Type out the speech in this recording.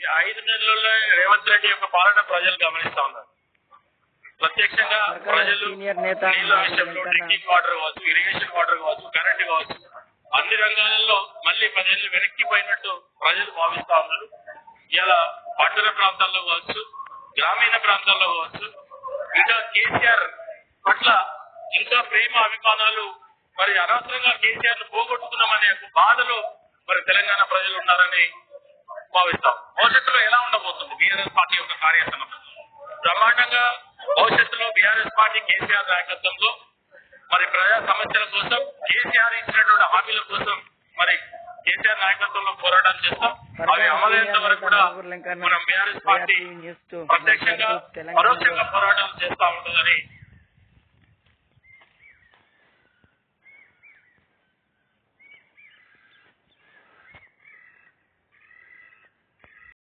ఈ ఐదు నెలల్లో రేవంత్ రెడ్డి యొక్క పాలన ప్రజలు గమనిస్తా ఉన్నారు. ప్రత్యక్షంగా ప్రజలు నీళ్ళ విషయంలో డ్రింకింగ్ వాటర్ కావచ్చు ఇరిగేషన్ వాటర్ కావచ్చు కరెంట్ కావచ్చు అన్ని రంగాలలో మళ్ళీ పదేళ్ళు వెనక్కిపోయినట్టు ప్రజలు భావిస్తా ఉన్నారు. ఇలా పట్టణ ప్రాంతాల్లో కావచ్చు గ్రామీణ ప్రాంతాల్లో కావచ్చు ఇంకా కేసీఆర్ పట్ల ఇంకా ప్రేమ అభిమానాలు మరి అనవసరంగా కేసీఆర్ను పోగొట్టుకున్నామనే ఒక బాధలో మరి తెలంగాణ ప్రజలు ఉన్నారని భావిస్తాం. భవిష్యత్తులో ఎలా ఉండబోతుంది? బీఆర్ఎస్ పార్టీ యొక్క కార్యాచరణ? బ్రహ్మాండంగా భవిష్యత్తులో బీఆర్ఎస్ పార్టీ కేసీఆర్ నాయకత్వంలో మరి ప్రజా సమస్యల కోసం కేసీఆర్ ఇచ్చినటువంటి హామీల కోసం మరి కేసీఆర్ నాయకత్వంలో పోరాటం చేస్తాం. అవి అమలయ్యేంత వరకు కూడా మనం బీఆర్ఎస్ పార్టీ ప్రత్యక్షంగా పరోక్షంగా పోరాటం చేస్తా ఉంటుందని